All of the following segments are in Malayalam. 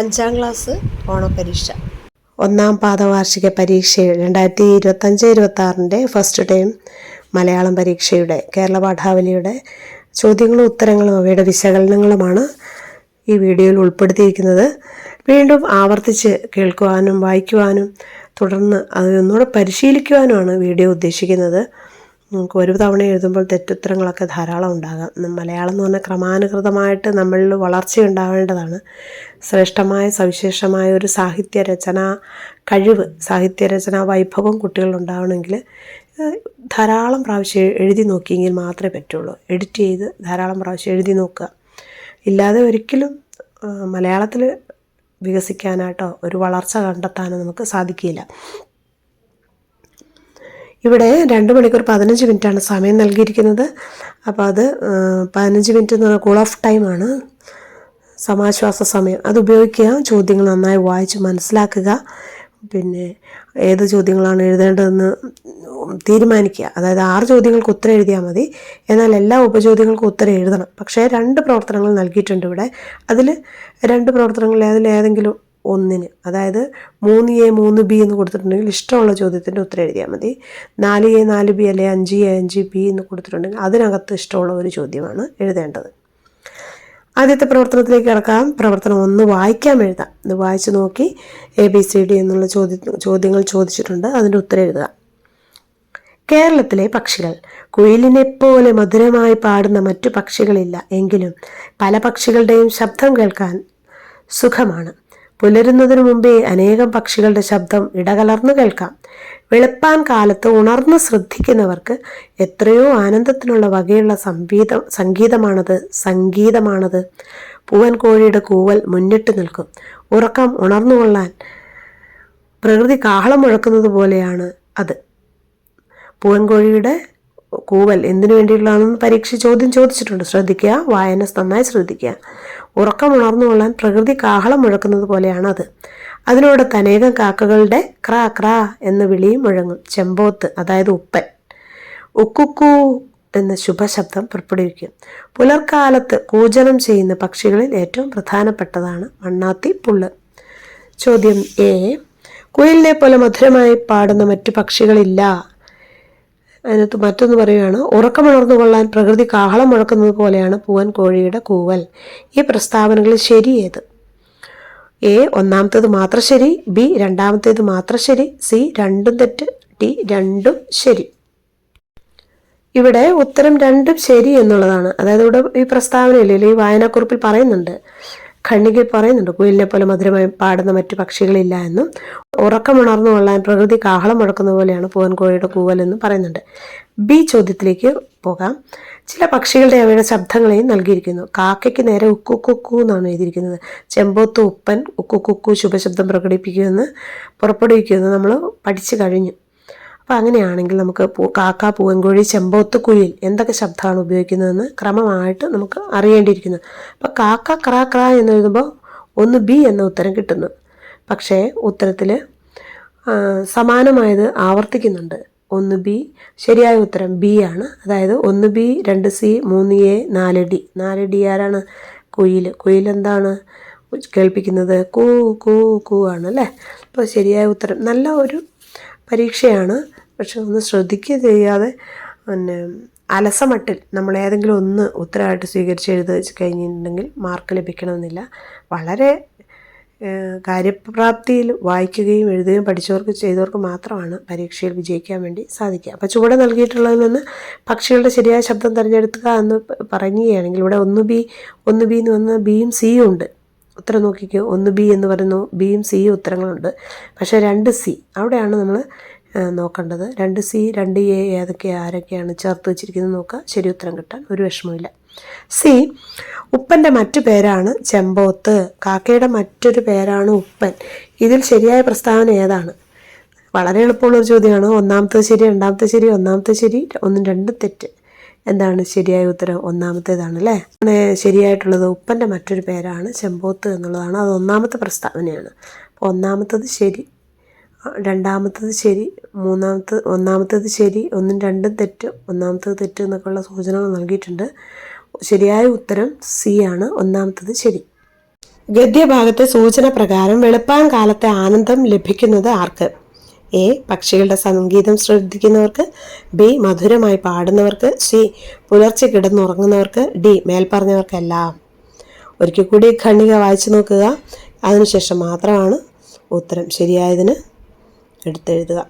അഞ്ചാം ക്ലാസ് ഓണപരീക്ഷ. ഒന്നാം പാദവാർഷിക പരീക്ഷ രണ്ടായിരത്തി ഇരുപത്തഞ്ച് ഇരുപത്തി ആറിന്റെ ഫസ്റ്റ് ടൈം മലയാളം പരീക്ഷയുടെ കേരള പാഠാവലിയുടെ ചോദ്യങ്ങളും ഉത്തരങ്ങളും അവയുടെ വിശകലനങ്ങളുമാണ് ഈ വീഡിയോയിൽ ഉൾപ്പെടുത്തിയിരിക്കുന്നത്. വീണ്ടും ആവർത്തിച്ച് കേൾക്കുവാനും വായിക്കുവാനും തുടർന്ന് അത് ഒന്നുകൂടെ പരിശീലിക്കുവാനുമാണ് വീഡിയോ ഉദ്ദേശിക്കുന്നത്. നമുക്ക് ഒരു തവണ എഴുതുമ്പോൾ തെറ്റുത്തരങ്ങളൊക്കെ ധാരാളം ഉണ്ടാകാം. മലയാളം എന്ന് പറഞ്ഞാൽ ക്രമാനുകൃതമായിട്ട് നമ്മളിൽ വളർച്ച ഉണ്ടാവേണ്ടതാണ്. ശ്രേഷ്ഠമായ സവിശേഷമായ ഒരു സാഹിത്യ രചന കഴിവ് സാഹിത്യ രചന വൈഭവം കുട്ടികളിൽ ഉണ്ടാവണമെങ്കിൽ ധാരാളം പ്രാവശ്യം എഴുതി നോക്കിയെങ്കിൽ മാത്രമേ പറ്റുള്ളൂ. എഡിറ്റ് ചെയ്ത് ധാരാളം പ്രാവശ്യം എഴുതി നോക്കുക. ഇല്ലാതെ ഒരിക്കലും മലയാളത്തിൽ വികസിക്കാനായിട്ടോ ഒരു വളർച്ച കണ്ടെത്താനോ നമുക്ക് സാധിക്കില്ല. ഇവിടെ രണ്ട് മണിക്കൂർ പതിനഞ്ച് മിനിറ്റാണ് സമയം നൽകിയിരിക്കുന്നത്. അപ്പോൾ അത് പതിനഞ്ച് മിനിറ്റ് എന്ന് പറഞ്ഞാൽ കൂൾ ഓഫ് ടൈമാണ് സമാശ്വാസ സമയം. അത് ഉപയോഗിക്കുക. ചോദ്യങ്ങൾ നന്നായി വായിച്ച് മനസ്സിലാക്കുക. പിന്നെ ഏത് ചോദ്യങ്ങളാണ് എഴുതേണ്ടതെന്ന് തീരുമാനിക്കുക. അതായത് ആറ് ചോദ്യങ്ങൾക്ക് ഉത്തരം എഴുതിയാൽ മതി. എന്നാൽ എല്ലാ ഉപചോദ്യങ്ങൾക്കും ഉത്തരം എഴുതണം. പക്ഷേ രണ്ട് പ്രവർത്തനങ്ങൾ നൽകിയിട്ടുണ്ട് ഇവിടെ. അതിൽ രണ്ട് പ്രവർത്തനങ്ങളിൽ അതിൽ ഏതെങ്കിലും ഒന്നിന്. അതായത് മൂന്ന് എ മൂന്ന് ബി എന്ന് കൊടുത്തിട്ടുണ്ടെങ്കിൽ ഇഷ്ടമുള്ള ചോദ്യത്തിന്റെ ഉത്തരം എഴുതിയാൽ മതി. നാല് എ നാല് ബി അല്ലെ അഞ്ച് എ അഞ്ച് ബി എന്ന് കൊടുത്തിട്ടുണ്ടെങ്കിൽ അതിനകത്ത് ഇഷ്ടമുള്ള ഒരു ചോദ്യമാണ് എഴുതേണ്ടത്. ആദ്യത്തെ പ്രവർത്തനത്തിലേക്ക് കിടക്കാം. പ്രവർത്തനം ഒന്ന് വായിക്കാൻ എഴുതാം. ഇത് വായിച്ച് നോക്കി എ ബി സി ഡി എന്നുള്ള ചോദ്യ ചോദ്യങ്ങൾ ചോദിച്ചിട്ടുണ്ട്. അതിന്റെ ഉത്തരം എഴുതുക. കേരളത്തിലെ പക്ഷികൾ. കുയിലിനെ പോലെ മധുരമായി പാടുന്ന മറ്റു പക്ഷികളില്ല. എങ്കിലും പല പക്ഷികളുടെയും ശബ്ദം കേൾക്കാൻ സുഖമാണ്. പുലരുന്നതിനു മുമ്പേ അനേകം പക്ഷികളുടെ ശബ്ദം ഇടകലർന്നു കേൾക്കാം. വെളുപ്പാൻ കാലത്ത് ഉണർന്ന് ശ്രദ്ധിക്കുന്നവർക്ക് എത്രയോ ആനന്ദത്തിനുള്ള വകയുള്ള സംഗീതം സംഗീതമാണത് സംഗീതമാണത്. പൂവൻ കോഴിയുടെ കൂവൽ മുന്നിട്ട് നിൽക്കും. ഉറക്കം ഉണർന്നുകൊള്ളാൻ പ്രകൃതി കാഹളം മുഴക്കുന്നത് പോലെയാണ് അത് പൂവൻകോഴിയുടെ കൂവൽ എന്തിനു വേണ്ടിയുള്ളതാണെന്ന് പരീക്ഷ ചോദ്യം ചോദിച്ചിട്ടുണ്ട്. ശ്രദ്ധിക്കുക വായന നന്നായി ശ്രദ്ധിക്കുക. ഉറക്കം ഉണർന്നുകൊള്ളാൻ പ്രകൃതി കാഹളം മുഴക്കുന്നത് പോലെയാണ് അത് അതിനോടൊത്ത് അനേകം കാക്കകളുടെ ക്രാ ക്രാ എന്ന വിളിയും മുഴങ്ങും. ചെമ്പോത്ത് അതായത് ഉപ്പൻ. ഉക്കുക്കു എന്ന ശുഭശബ്ദം പുറപ്പെടുവിക്കും. പുലർക്കാലത്ത് കൂജനം ചെയ്യുന്ന പക്ഷികളിൽ ഏറ്റവും പ്രധാനപ്പെട്ടതാണ് മണ്ണാത്തി പുള്ള്. ചോദ്യം എ. കുയിലിനെ പോലെ മധുരമായി പാടുന്ന മറ്റു പക്ഷികളില്ല. അതിനകത്ത് മറ്റൊന്ന് പറയുകയാണ് ഉറക്കമുണർന്നു കൊള്ളാൻ പ്രകൃതി കാഹളം മുഴക്കുന്നത് പോലെയാണ് പൂവൻ കോഴിയുടെ കൂവൽ. ഈ പ്രസ്താവനകളിൽ ശരി ഏത്? എ ഒന്നാമത്തേത് മാത്രം ശരി ബി രണ്ടാമത്തേത് മാത്രം ശരി സി രണ്ടും തെറ്റ് ഡി രണ്ടും ശരി. ഇവിടെ ഉത്തരം രണ്ടും ശരി എന്നുള്ളതാണ്. അതായത് ഇവിടെ ഈ പ്രസ്താവനയിൽ ഈ വായനാക്കുറിപ്പിൽ പറയുന്നുണ്ട് ഖണ്ഡികയിൽ പറയുന്നുണ്ട് കുയിലിനെ പോലെ മധുരമായി പാടുന്ന മറ്റു പക്ഷികളില്ല എന്നും ഉറക്കമുണർന്നു കൊള്ളാൻ പ്രകൃതി കാഹളം മുഴക്കുന്ന പോലെയാണ് പൂവൻ കോഴിയുടെ കൂവലെന്നും പറയുന്നുണ്ട്. ബി ചോദ്യത്തിലേക്ക് പോകാം. ചില പക്ഷികളുടെ അവയുടെ ശബ്ദങ്ങളെയും നൽകിയിരിക്കുന്നു. കാക്കയ്ക്ക് നേരെ ഉക്കു കുക്കു എന്നാണ് എഴുതിയിരിക്കുന്നത്. ചെമ്പോത്ത് ഉപ്പൻ ഉക്കു കുക്കു ശുഭശബ്ദം പ്രകടിപ്പിക്കുമെന്ന് പുറപ്പെടുവിക്കുമെന്ന് നമ്മൾ പഠിച്ചു കഴിഞ്ഞു. അപ്പോൾ അങ്ങനെയാണെങ്കിൽ നമുക്ക് പൂ കാക്ക പൂവൻകോഴി ചെമ്പോത്ത് കുഴിൽ എന്തൊക്കെ ശബ്ദമാണ് ഉപയോഗിക്കുന്നതെന്ന് ക്രമമായിട്ട് നമുക്ക് അറിയേണ്ടിയിരിക്കുന്നു. അപ്പോൾ കാക്ക ക്രാ ക്രാ എന്ന് എഴുതുമ്പോൾ ഒന്ന് ബി എന്ന ഉത്തരം കിട്ടുന്നു. പക്ഷേ ഉത്തരത്തിൽ സമാനമായത് ആവർത്തിക്കുന്നുണ്ട്. ഒന്ന് ബി ശരിയായ ഉത്തരം ബി ആണ്. അതായത് ഒന്ന് ബി രണ്ട് സി മൂന്ന് എ നാല് ഡി. നാല് ഡി ആരാണ്? കുയിൽ. കുയിൽ എന്താണ് കേൾപ്പിക്കുന്നത്? കൂ കൂ കൂ ആണ് അല്ലേ? അപ്പോൾ ശരിയായ ഉത്തരം നല്ല ഒരു പരീക്ഷയാണ്. പക്ഷെ ഒന്ന് ശ്രദ്ധിക്കുക ചെയ്യാതെ പിന്നെ അലസമട്ടിൽ നമ്മൾ ഏതെങ്കിലും ഒന്ന് ഉത്തരമായിട്ട് സ്വീകരിച്ച് എഴുതി കഴിഞ്ഞിട്ടുണ്ടെങ്കിൽ മാർക്ക് ലഭിക്കണമെന്നില്ല. വളരെ കാര്യപ്രാപ്തിയിൽ വായിക്കുകയും എഴുതുകയും പഠിച്ചവർക്ക് ചെയ്തവർക്ക് മാത്രമാണ് പരീക്ഷയിൽ വിജയിക്കാൻ വേണ്ടി സാധിക്കുക. അപ്പോൾ ചുവടെ നൽകിയിട്ടുള്ളതിൽ നിന്ന് പക്ഷികളുടെ ശരിയായ ശബ്ദം തിരഞ്ഞെടുക്കുക എന്ന് പറയുകയാണെങ്കിൽ ഇവിടെ ഒന്ന് ബി ഒന്ന് ബി എന്ന് വന്ന് ബിയും സിയും ഉണ്ട്. ഉത്തരം നോക്കിക്കോ. ഒന്ന് ബി എന്ന് പറയുന്നു. ബിയും സിയും ഉത്തരങ്ങളുണ്ട്. പക്ഷേ രണ്ട് സി. അവിടെയാണ് നമ്മൾ നോക്കേണ്ടത്. രണ്ട് സി രണ്ട് എ ഏതൊക്കെ ആരൊക്കെയാണ് ചേർത്ത് വെച്ചിരിക്കുന്നത് നോക്കുക. ശരി ഉത്തരം കിട്ടാൻ ഒരു വിഷമമില്ല സി ഉപ്പന്റെ മറ്റു പേരാണ് ചെമ്പോത്ത്. കാക്കയുടെ മറ്റൊരു പേരാണ് ഉപ്പൻ. ഇതിൽ ശരിയായ പ്രസ്താവന ഏതാണ്? വളരെ എളുപ്പമുള്ളൊരു ചോദ്യമാണ്. ഒന്നാമത്തെ ശരി രണ്ടാമത്തെ ശരി ഒന്നാമത്തെ ശരി ഒന്നും രണ്ടും തെറ്റ്. എന്താണ് ശരിയായ ഉത്തരം? ഒന്നാമത്തേതാണ് അല്ലേ ശരിയായിട്ടുള്ളത് ഉപ്പന്റെ മറ്റൊരു പേരാണ് ചെമ്പോത്ത് എന്നുള്ളതാണ്. അത് ഒന്നാമത്തെ പ്രസ്താവനയാണ്. അപ്പോൾ ഒന്നാമത്തത് ശരി രണ്ടാമത്തത് ശരി മൂന്നാമത്തത് ഒന്നാമത്തത് ശരി ഒന്നും രണ്ടും തെറ്റ് ഒന്നാമത്തത് തെറ്റ് എന്നൊക്കെയുള്ള സൂചനകൾ നൽകിയിട്ടുണ്ട്. ശരിയായ ഉത്തരം സി ആണ് ഒന്നാമത്തത് ശരി. ഗദ്യഭാഗത്തെ സൂചന പ്രകാരം വെളുപ്പാൻ കാലത്തെ ആനന്ദം ലഭിക്കുന്നത് ആർക്ക്? എ പക്ഷികളുടെ സംഗീതം ശ്രദ്ധിക്കുന്നവർക്ക് ബി മധുരമായി പാടുന്നവർക്ക് സി പുലർച്ചെ കിടന്നുറങ്ങുന്നവർക്ക് ഡി മേൽപ്പറഞ്ഞവർക്കെല്ലാം. ഒരിക്കൽ കൂടി ഖണ്ഡിക വായിച്ചു നോക്കുക. അതിനുശേഷം മാത്രമാണ് ഉത്തരം ശരിയായതിന് എടുത്തെഴുതുക.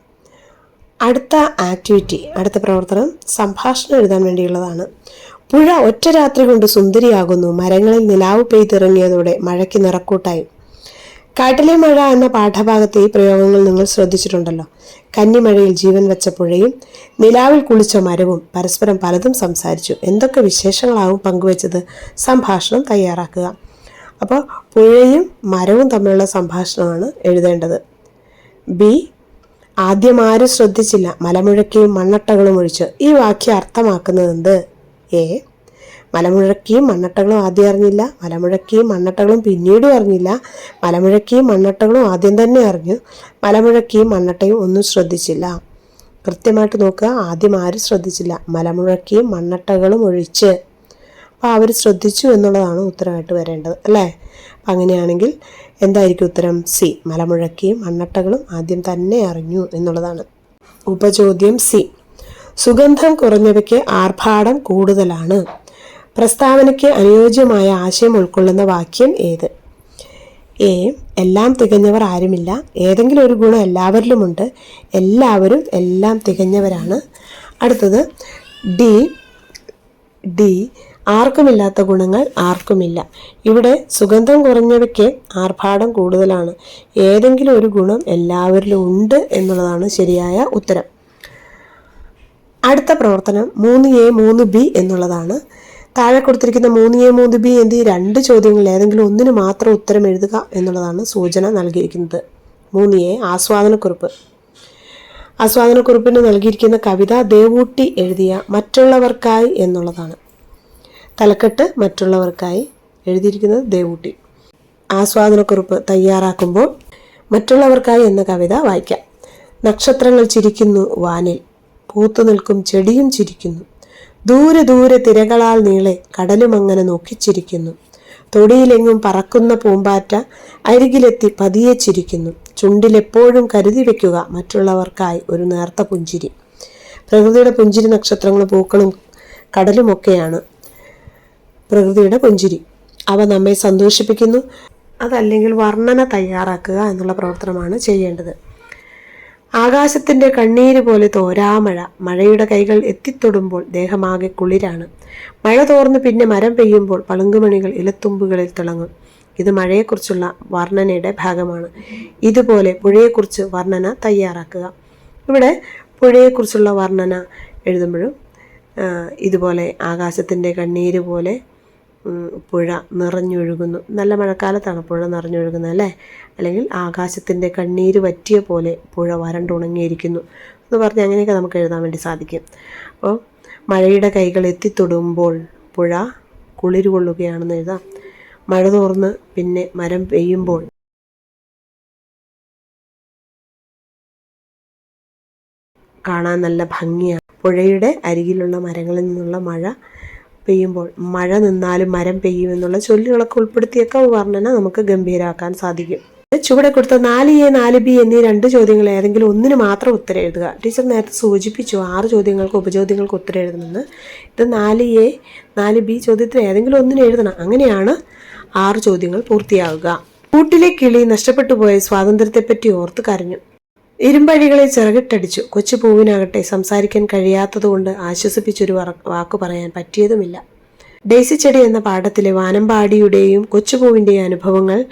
അടുത്ത ആക്ടിവിറ്റി അടുത്ത പ്രവർത്തനം സംഭാഷണം എഴുതാൻ വേണ്ടിയുള്ളതാണ്. പുഴ ഒറ്റ രാത്രി കൊണ്ട് സുന്ദരിയാകുന്നു. മരങ്ങളിൽ നിലാവ് പെയ്തിറങ്ങിയതോടെ മഴയ്ക്ക് നിറക്കൂട്ടായി. കാട്ടിലെ മഴ എന്ന പാഠഭാഗത്തെ ഈ പ്രയോഗങ്ങൾ നിങ്ങൾ ശ്രദ്ധിച്ചിട്ടുണ്ടല്ലോ. കന്നിമഴയിൽ ജീവൻ വെച്ച പുഴയും നിലാവിൽ കുളിച്ച മരവും പരസ്പരം പലതും സംസാരിച്ചു. എന്തൊക്കെ വിശേഷങ്ങളാവും പങ്കുവച്ചത്? സംഭാഷണം തയ്യാറാക്കുക. അപ്പോൾ പുഴയും മരവും തമ്മിലുള്ള സംഭാഷണമാണ് എഴുതേണ്ടത്. ബി. ആദ്യം ആരും ശ്രദ്ധിച്ചില്ല. മലമുഴക്കിയും മണ്ണട്ടകളും ഒഴിച്ച് ഈ വാക്യം അർത്ഥമാക്കുന്നത് എന്ത്? എ. മലമുഴക്കിയും മണ്ണട്ടകളും ആദ്യം അറിഞ്ഞില്ല. മലമുഴക്കിയും മണ്ണട്ടകളും പിന്നീടും അറിഞ്ഞില്ല. മലമുഴക്കിയും മണ്ണട്ടകളും ആദ്യം തന്നെ അറിഞ്ഞു. മലമുഴക്കിയും മണ്ണട്ടയും ഒന്നും ശ്രദ്ധിച്ചില്ല. കൃത്യമായിട്ട് നോക്കുക. ആദ്യം ആരും ശ്രദ്ധിച്ചില്ല. മലമുഴക്കിയും മണ്ണട്ടകളും ഒഴിച്ച്. അപ്പോൾ അവർ ശ്രദ്ധിച്ചു എന്നുള്ളതാണ് ഉത്തരമായിട്ട് വരേണ്ടത്. അല്ലേ? അപ്പം അങ്ങനെയാണെങ്കിൽ എന്തായിരിക്കും ഉത്തരം? സി. മലമുഴക്കിയും മണ്ണട്ടകളും ആദ്യം തന്നെ അറിഞ്ഞു എന്നുള്ളതാണ് ഉപചോദ്യം സി. സുഗന്ധം കുറഞ്ഞവയ്ക്ക് ആർഭാടം കൂടുതലാണ്. പ്രസ്താവനയ്ക്ക് അനുയോജ്യമായ ആശയം ഉൾക്കൊള്ളുന്ന വാക്യം ഏത്? എ. എല്ലാം തികഞ്ഞവർ ആരുമില്ല. ഏതെങ്കിലും ഒരു ഗുണം എല്ലാവരിലുമുണ്ട്. എല്ലാവരും എല്ലാം തികഞ്ഞവരാണ്. അടുത്തത് ഡി. ഡി. ആർക്കുമില്ലാത്ത ഗുണങ്ങൾ ആർക്കുമില്ല. ഇവിടെ സുഗന്ധം കുറഞ്ഞവയ്ക്ക് ആർഭാടം കൂടുതലാണ്. ഏതെങ്കിലും ഒരു ഗുണം എല്ലാവരിലും ഉണ്ട് എന്നുള്ളതാണ് ശരിയായ ഉത്തരം. അടുത്ത പ്രവർത്തനം മൂന്ന് എ മൂന്ന് ബി എന്നുള്ളതാണ്. താഴെ കൊടുത്തിരിക്കുന്ന മൂന്ന് എ മൂന്ന് ബി എന്നീ രണ്ട് ചോദ്യങ്ങളിൽ ഏതെങ്കിലും ഒന്നിന് മാത്രം ഉത്തരം എഴുതുക എന്നുള്ളതാണ് സൂചന നൽകിയിരിക്കുന്നത്. മൂന്ന് എ ആസ്വാദനക്കുറിപ്പ്. ആസ്വാദനക്കുറിപ്പിന് നൽകിയിരിക്കുന്ന കവിത ദേവൂട്ടി എഴുതിയ മറ്റുള്ളവർക്കായി എന്നുള്ളതാണ്. തലക്കെട്ട് മറ്റുള്ളവർക്കായി എഴുതിയിരിക്കുന്നത് ദേവൂട്ടി. ആസ്വാദനക്കുറിപ്പ് തയ്യാറാക്കുമ്പോൾ മറ്റുള്ളവർക്കായി എന്ന കവിത വായിക്കാം. നക്ഷത്രങ്ങൾ ചിരിക്കുന്നു വാനിൽ. പൂത്തു നിൽക്കും ചെടിയും ചിരിക്കുന്നു. ദൂരെ ദൂരെ തിരകളാൽ നീളെ കടലും അങ്ങനെ നോക്കിച്ചിരിക്കുന്നു. തൊടിയിലെങ്ങും പറക്കുന്ന പൂമ്പാറ്റ അരികിലെത്തി പതിയെ ചിരിക്കുന്നു. ചുണ്ടിലെപ്പോഴും കരുതി വെക്കുക മറ്റുള്ളവർക്കായി ഒരു നേർത്ത പുഞ്ചിരി. പ്രകൃതിയുടെ പുഞ്ചിരി നക്ഷത്രങ്ങളും പൂക്കളും കടലുമൊക്കെയാണ് പ്രകൃതിയുടെ പുഞ്ചിരി. അവ നമ്മെ സന്തോഷിപ്പിക്കുന്നു. അതല്ലെങ്കിൽ വർണന തയ്യാറാക്കുക എന്നുള്ള പ്രവർത്തനമാണ് ചെയ്യേണ്ടത്. ആകാശത്തിന്റെ കണ്ണീര് പോലെ തോരാമഴ മഴയുടെ കൈകൾ എത്തിത്തൊടുമ്പോൾ ദേഹമാകെ കുളിരാണ്. മഴ തോർന്ന് പിന്നെ മരം പെയ്യുമ്പോൾ പളുങ്കുമണികൾ ഇലത്തുമ്പുകളിൽ തിളങ്ങും. ഇത് മഴയെക്കുറിച്ചുള്ള വർണനയുടെ ഭാഗമാണ്. ഇതുപോലെ പുഴയെക്കുറിച്ച് വർണന തയ്യാറാക്കുക. ഇവിടെ പുഴയെക്കുറിച്ചുള്ള വർണന എഴുതുമ്പോഴും ഇതുപോലെ ആകാശത്തിന്റെ കണ്ണീര് പോലെ പുഴ നിറഞ്ഞൊഴുകുന്നു. നല്ല മഴക്കാലത്താണ് പുഴ നിറഞ്ഞൊഴുകുന്നത് അല്ലേ? അല്ലെങ്കിൽ ആകാശത്തിന്റെ കണ്ണീര് വറ്റിയ പോലെ പുഴ വരണ്ടുണങ്ങിയിരിക്കുന്നു എന്ന് പറഞ്ഞ് അങ്ങനെയൊക്കെ നമുക്ക് എഴുതാൻ വേണ്ടി സാധിക്കും. അപ്പോൾ മഴയുടെ കൈകൾ എത്തിത്തൊടുമ്പോൾ പുഴ കുളിര് കൊള്ളുകയാണെന്ന് എഴുതാം. മഴ തോർന്ന് പിന്നെ മരം പെയ്യുമ്പോൾ കാണാൻ നല്ല ഭംഗിയാണ്. പുഴയുടെ അരികിലുള്ള മരങ്ങളിൽ നിന്നുള്ള മഴ പെയ്യുമ്പോൾ മഴ നിന്നാലും മരം പെയ്യുമെന്നുള്ള ചൊല്ലുകളൊക്കെ ഉൾപ്പെടുത്തിയൊക്കെ വർണന നമുക്ക് ഗംഭീരമാക്കാൻ സാധിക്കും. ചുവടെ കൊടുത്ത നാല് എ നാല് ബി എന്നീ രണ്ട് ചോദ്യങ്ങൾ ഏതെങ്കിലും ഒന്നിന് മാത്രം ഉത്തരം എഴുതുക. ടീച്ചർ നേരത്തെ സൂചിപ്പിച്ചു ആറ് ചോദ്യങ്ങൾക്ക് ഉപചോദ്യങ്ങൾക്ക് ഉത്തരം എഴുതണമെന്ന്. ഇത് നാല് എ നാല് ബി ചോദ്യത്തിന് ഏതെങ്കിലും ഒന്നിന് എഴുതണം. അങ്ങനെയാണ് ആറ് ചോദ്യങ്ങൾ പൂർത്തിയാവുക. കൂട്ടിലെ കിളി നഷ്ടപ്പെട്ടു പോയ സ്വാതന്ത്ര്യത്തെപ്പറ്റി ഓർത്ത് കരഞ്ഞു. ഇരുമ്പഴികളെ ചിറകിട്ടടിച്ചു. കൊച്ചു പൂവിനാകട്ടെ സംസാരിക്കാൻ കഴിയാത്തതുകൊണ്ട് ആശ്വസിപ്പിച്ചൊരു വാക്കു പറയാൻ പറ്റിയതുമില്ല. ഡേസി ചെടി എന്ന പാഠത്തിലെ വാനമ്പാടിയുടെയും കൊച്ചുപൂവിന്റെയും അനുഭവങ്ങൾ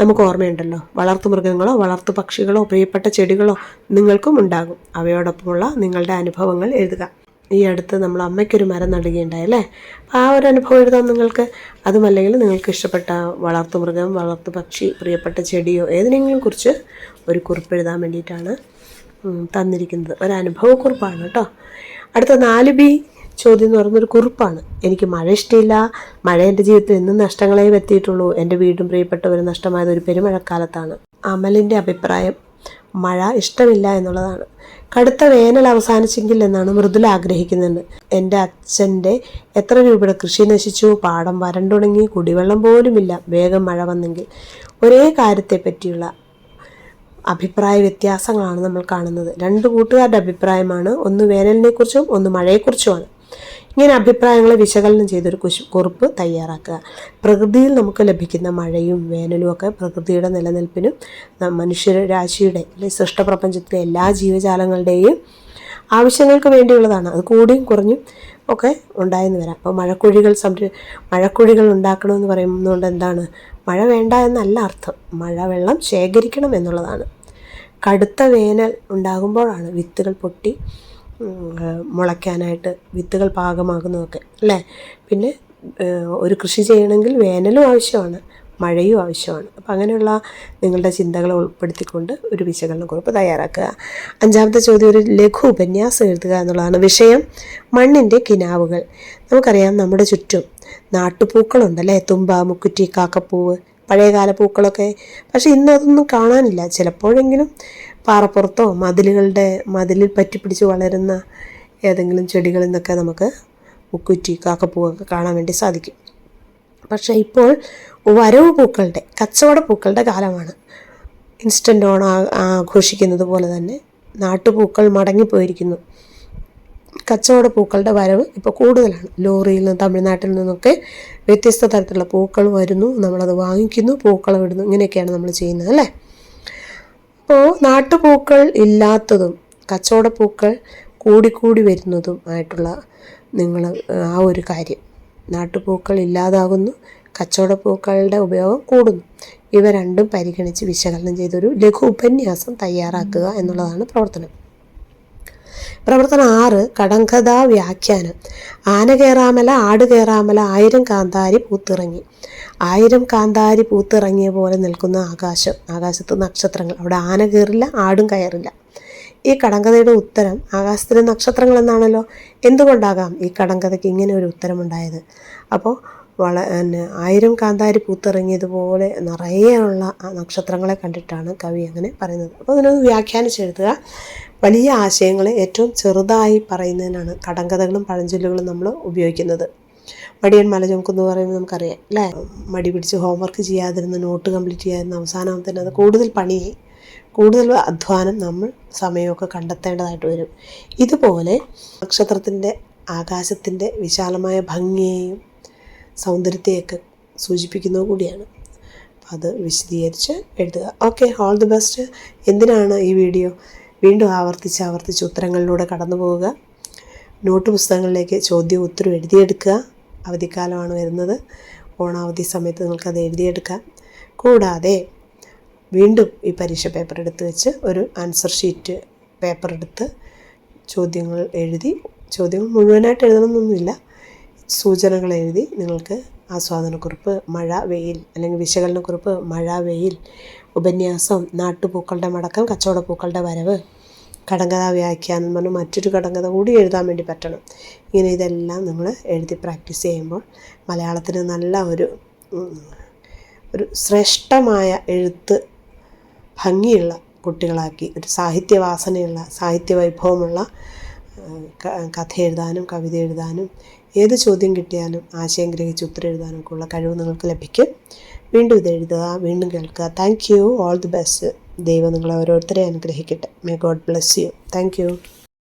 നമുക്ക് ഓർമ്മയുണ്ടല്ലോ. വളർത്തു മൃഗങ്ങളോ വളർത്തു പക്ഷികളോ പ്രിയപ്പെട്ട ചെടികളോ നിങ്ങൾക്കും ഉണ്ടാകും. അവയോടൊപ്പമുള്ള നിങ്ങളുടെ അനുഭവങ്ങൾ എഴുതുക. ഈ അടുത്ത് നമ്മൾ അമ്മയ്ക്കൊരു മരം നടുകയുണ്ടായി അല്ലേ? അപ്പോൾ ആ ഒരു അനുഭവം എഴുതാം നിങ്ങൾക്ക് അതുമല്ലെങ്കിൽ നിങ്ങൾക്ക് ഇഷ്ടപ്പെട്ട വളർത്തു മൃഗം വളർത്തു പക്ഷി പ്രിയപ്പെട്ട ചെടിയോ ഏതിനെങ്കിലും കുറിച്ച് ഒരു കുറിപ്പ് എഴുതാൻ വേണ്ടിയിട്ടാണ് തന്നിരിക്കുന്നത്. ഒരു അനുഭവക്കുറിപ്പാണ് കേട്ടോ. അടുത്ത നാല് ബി ചോദ്യം എന്ന് പറയുന്നൊരു കുറിപ്പാണ്. എനിക്ക് മഴ ഇഷ്ടമില്ല മഴ എന്റെ ജീവിതത്തിൽ എന്നും നഷ്ടങ്ങളെ പറ്റിയിട്ടുള്ളൂ. എന്റെ വീടും പ്രിയപ്പെട്ടവരും നഷ്ടമായത് ഒരു പെരുമഴക്കാലത്താണ്. അമലിന്റെ അഭിപ്രായം മഴ ഇഷ്ടമില്ല എന്നുള്ളതാണ്. കടുത്ത വേനൽ അവസാനിച്ചെങ്കിൽ എന്നാണ് മൃദുല ആഗ്രഹിക്കുന്നത്. എന്റെ അച്ഛന്റെ എത്ര രൂപയുടെ കൃഷി നശിച്ചു? പാടം വരണ്ടുണങ്ങി കുടിവെള്ളം പോലുമില്ല. വേഗം മഴ വന്നെങ്കിൽ. ഒരേ കാര്യത്തെ പറ്റിയുള്ള അഭിപ്രായ വ്യത്യാസങ്ങളാണ് നമ്മൾ കാണുന്നത്. രണ്ട് കൂട്ടുകാരുടെ അഭിപ്രായമാണ്. ഒന്ന് വേനലിനെക്കുറിച്ചും ഒന്ന് മഴയെക്കുറിച്ചുമാണ്. ഇങ്ങനെ അഭിപ്രായങ്ങളെ വിശകലനം ചെയ്തൊരു കുശ് കുറിപ്പ് തയ്യാറാക്കുക. പ്രകൃതിയിൽ നമുക്ക് ലഭിക്കുന്ന മഴയും വേനലും ഒക്കെ പ്രകൃതിയുടെ നിലനിൽപ്പിനും മനുഷ്യരാശിയുടെ അല്ലെങ്കിൽ സൃഷ്ടപ്രപഞ്ചത്തിലെ എല്ലാ ജീവജാലങ്ങളുടെയും ആവശ്യങ്ങൾക്ക് വേണ്ടിയുള്ളതാണ്. അത് കൂടിയും കുറഞ്ഞും ഒക്കെ ഉണ്ടായെന്ന് വരാം. അപ്പോൾ മഴക്കുഴികൾ സംര മഴക്കുഴികൾ ഉണ്ടാക്കണമെന്ന് പറയുന്നതുകൊണ്ട് എന്താണ്? മഴ വേണ്ട എന്നല്ല അർത്ഥം. മഴവെള്ളം ശേഖരിക്കണം എന്നുള്ളതാണ്. കടുത്ത വേനൽ ഉണ്ടാകുമ്പോഴാണ് വിത്തുകൾ പൊട്ടി മുളയ്ക്കാനായിട്ട് വിത്തുകൾ പാകമാകുന്നതൊക്കെ അല്ലേ? പിന്നെ ഒരു കൃഷി ചെയ്യണമെങ്കിൽ വേനലും ആവശ്യമാണ് മഴയും ആവശ്യമാണ്. അപ്പം അങ്ങനെയുള്ള നിങ്ങളുടെ ചിന്തകളെ ഉൾപ്പെടുത്തിക്കൊണ്ട് ഒരു വിശകലന കുറിപ്പ് തയ്യാറാക്കുക. അഞ്ചാമത്തെ ചോദ്യം ഒരു ലഘു ഉപന്യാസം എഴുതുക എന്നുള്ളതാണ് വിഷയം. മണ്ണിന്റെ കിനാവുകൾ. നമുക്കറിയാം നമ്മുടെ ചുറ്റും നാട്ടുപൂക്കളുണ്ടല്ലേ? തുമ്പ മുക്കുറ്റി കാക്കപ്പൂവ് പഴയകാല പൂക്കളൊക്കെ. പക്ഷേ ഇന്ന് അതൊന്നും കാണാനില്ല. ചിലപ്പോഴെങ്കിലും പാറപ്പുറത്തോ മതിലുകളുടെ മതിലിൽ പറ്റിപ്പിടിച്ച് വളരുന്ന ഏതെങ്കിലും ചെടികളിൽ നിന്നൊക്കെ നമുക്ക് മുക്കുറ്റി കാക്കപ്പൂവൊക്കെ കാണാൻ വേണ്ടി സാധിക്കും. പക്ഷേ ഇപ്പോൾ വരവ് പൂക്കളുടെ കച്ചവട പൂക്കളുടെ കാലമാണ്. ഇൻസ്റ്റന്റ് ഓണ ആഘോഷിക്കുന്നത് പോലെ തന്നെ നാട്ടുപൂക്കൾ മടങ്ങിപ്പോയിരിക്കുന്നു. കച്ചവട പൂക്കളുടെ വരവ് ഇപ്പോൾ കൂടുതലാണ്. ലോറിയിൽ നിന്ന് തമിഴ്നാട്ടിൽ നിന്നൊക്കെ വ്യത്യസ്ത തരത്തിലുള്ള പൂക്കൾ വരുന്നു. നമ്മളത് വാങ്ങിക്കുന്നു പൂക്കളം ഇടുന്നു. ഇങ്ങനെയൊക്കെയാണ് നമ്മൾ ചെയ്യുന്നത് അല്ലേ? അപ്പോൾ നാട്ടുപൂക്കൾ ഇല്ലാത്തതും കച്ചവട പൂക്കൾ കൂടിക്കൂടി വരുന്നതും ആയിട്ടുള്ള നിങ്ങൾ ആ ഒരു കാര്യം. നാട്ടുപൂക്കൾ ഇല്ലാതാകുന്നു കച്ചവട പൂക്കളുടെ ഉപയോഗം കൂടുന്നു. ഇവ രണ്ടും പരിഗണിച്ച് വിശകലനം ചെയ്തൊരു ലഘു ഉപന്യാസം തയ്യാറാക്കുക എന്നുള്ളതാണ് പ്രവർത്തനം. പ്രവർത്തനം ആറ് കടങ്കഥാ വ്യാഖ്യാനം. ആന കയറാമല ആട് കയറാമല ആയിരം കാന്താരി പൂത്തിറങ്ങി. ആയിരം കാന്താരി പൂത്തിറങ്ങിയ പോലെ നിൽക്കുന്ന ആകാശം. ആകാശത്ത് നക്ഷത്രങ്ങൾ. അവിടെ ആന കയറില്ല ആടും കയറില്ല. ഈ കടങ്കഥയുടെ ഉത്തരം ആകാശത്തിലെ നക്ഷത്രങ്ങൾ എന്നാണല്ലോ? എന്തുകൊണ്ടാകാം ഈ കടങ്കഥയ്ക്ക് ഇങ്ങനെ ഒരു ഉത്തരമുണ്ടായത്? അപ്പോൾ വള പിന്നെ ആയിരം കാന്താരി പൂത്തിറങ്ങിയതുപോലെ നിറയെയുള്ള നക്ഷത്രങ്ങളെ കണ്ടിട്ടാണ് കവി അങ്ങനെ പറയുന്നത്. അപ്പോൾ അതിനൊന്ന് വ്യാഖ്യാനിച്ചെഴുതുക. വലിയ ആശയങ്ങളെ ഏറ്റവും ചെറുതായി പറയുന്നതിനാണ് കടങ്കഥകളും പഴഞ്ചൊല്ലുകളും നമ്മൾ ഉപയോഗിക്കുന്നത്. മടിയൻ മല ചുമക്കുന്നു പറയുമ്പോൾ നമുക്കറിയാം അല്ലേ? മടി പിടിച്ച് ഹോംവർക്ക് ചെയ്യാതിരുന്ന് നോട്ട് കംപ്ലീറ്റ് ചെയ്യാതിരുന്ന തന്നെ അത് കൂടുതൽ പണിയായി കൂടുതൽ അധ്വാനം നമ്മൾ സമയമൊക്കെ കണ്ടെത്തേണ്ടതായിട്ട് വരും. ഇതുപോലെ നക്ഷത്രത്തിന്റെ ആകാശത്തിന്റെ വിശാലമായ ഭംഗിയെയും സൗന്ദര്യത്തെയൊക്കെ സൂചിപ്പിക്കുന്നത് കൂടിയാണ്. അപ്പം അത് വിശദീകരിച്ച് എഴുതുക. ഓക്കെ ഓൾ ദി ബെസ്റ്റ് എന്തിനാണ് ഈ വീഡിയോ? വീണ്ടും ആവർത്തിച്ച് ആവർത്തിച്ച് ഉത്തരങ്ങളിലൂടെ കടന്നു പോവുക. നോട്ട് പുസ്തകങ്ങളിലേക്ക് ചോദ്യം ഉത്തരം എഴുതിയെടുക്കുക. അവധിക്കാലമാണ് വരുന്നത്. ഓണാവധി സമയത്ത് നിങ്ങൾക്കത് എഴുതിയെടുക്കാം. കൂടാതെ വീണ്ടും ഈ പരീക്ഷ പേപ്പർ എടുത്ത് വെച്ച് ഒരു ആൻസർ ഷീറ്റ് പേപ്പർ എടുത്ത് ചോദ്യങ്ങൾ എഴുതി ചോദ്യങ്ങൾ മുഴുവനായിട്ട് എഴുതണമെന്നൊന്നുമില്ല. സൂചനകൾ എഴുതി നിങ്ങൾക്ക് ആസ്വാദനക്കുറിപ്പ് മഴ വെയിൽ അല്ലെങ്കിൽ വിശകലനക്കുറിപ്പ് മഴ വെയിൽ ഉപന്യാസം നാട്ടുപൂക്കളുടെ മടക്കം കച്ചവടപ്പൂക്കളുടെ വരവ് കടങ്കഥ വ്യാഖ്യാനം പറഞ്ഞ് മറ്റൊരു കടങ്കഥ കൂടി എഴുതാൻ വേണ്ടി പറ്റണം. ഇങ്ങനെ ഇതെല്ലാം നിങ്ങൾ എഴുതി പ്രാക്ടീസ് ചെയ്യുമ്പോൾ മലയാളത്തിന് നല്ല ഒരു ഒരു ശ്രേഷ്ഠമായ എഴുത്ത് ഭംഗിയുള്ള കുട്ടികളാക്കി ഒരു സാഹിത്യവാസനയുള്ള സാഹിത്യ വൈഭവമുള്ള കഥ എഴുതാനും കവിത എഴുതാനും ഏത് ചോദ്യം കിട്ടിയാലും ആശയം ഗ്രഹിച്ച് ഉത്തരം എഴുതാനൊക്കെ ഉള്ള കഴിവ് നിങ്ങൾക്ക് ലഭിക്കും. വീണ്ടും ഇത് എഴുതുക വീണ്ടും കേൾക്കുക. Thank you all the best ദൈവം നിങ്ങളെ ഓരോരുത്തരെ അനുഗ്രഹിക്കട്ടെ. May God bless you thank you